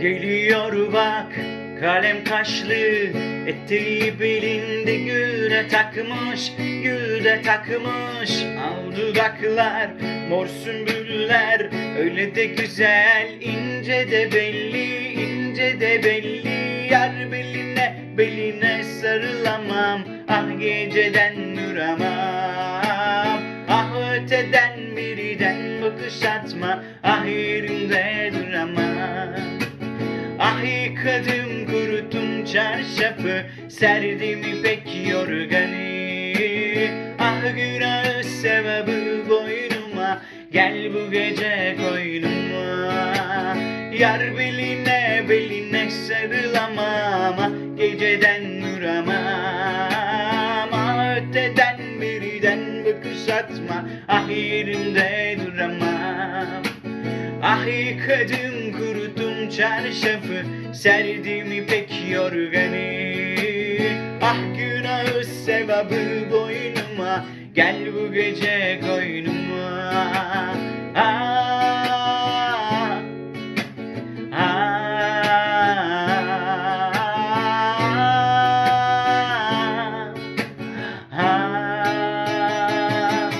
Geliyor bak kalem kaşlı Eteği belinde güle takmış Güle takmış. Al dudaklar mor sümbüller Öyle de güzel ince de belli ince de belli. Yar beline beline sarılamam Ah geceden duramam. Ah öteden biriden bakış atma Ah yerimde yıkadım kuruttum çarşafı Serdim ipek yorganı. Ah günah sevabı boynuma Gel bu gece koynuma. Yar beline beline sarılamam Ah geceden duramam. Ah öteden biriden bakış atma Ah yerimde duramam. Ah yıkadım kuruttum çarşafı Serdim ipek yorganı Ah günahı sevabı boynuma Gel bu gece koynuma Ah, ah, ah.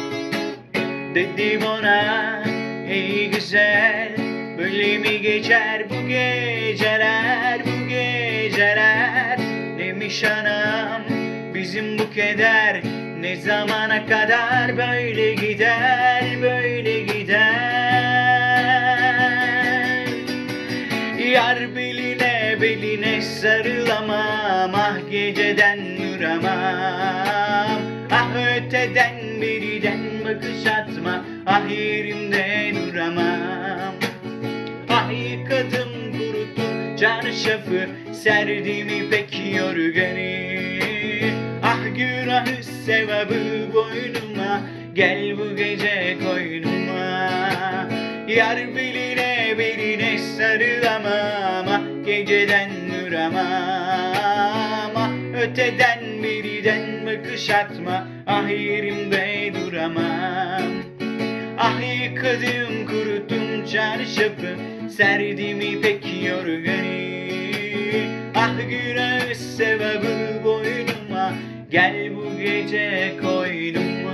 Dedim ona ey güzel Böyle mi geçer bu geceler bu geceler? Demiş anam bizim bu keder Ne zamana kadar böyle gider böyle gider? Yar beline beline sarılamam Ah geceden duramam Ah öteden biriden bakış atma Ah yerimde çarşafı Serdim ipek yorganı Ah günahı sevabı boynuma. Gel bu gece koynuma. Yar beline beline sarılamam Ah geceden duramam. Ah öteden biriden bakış atma Ah yerimde duramam. Ah yıkadım kuruttum çarşafı Serdim ipek Gel bu gece koynuma.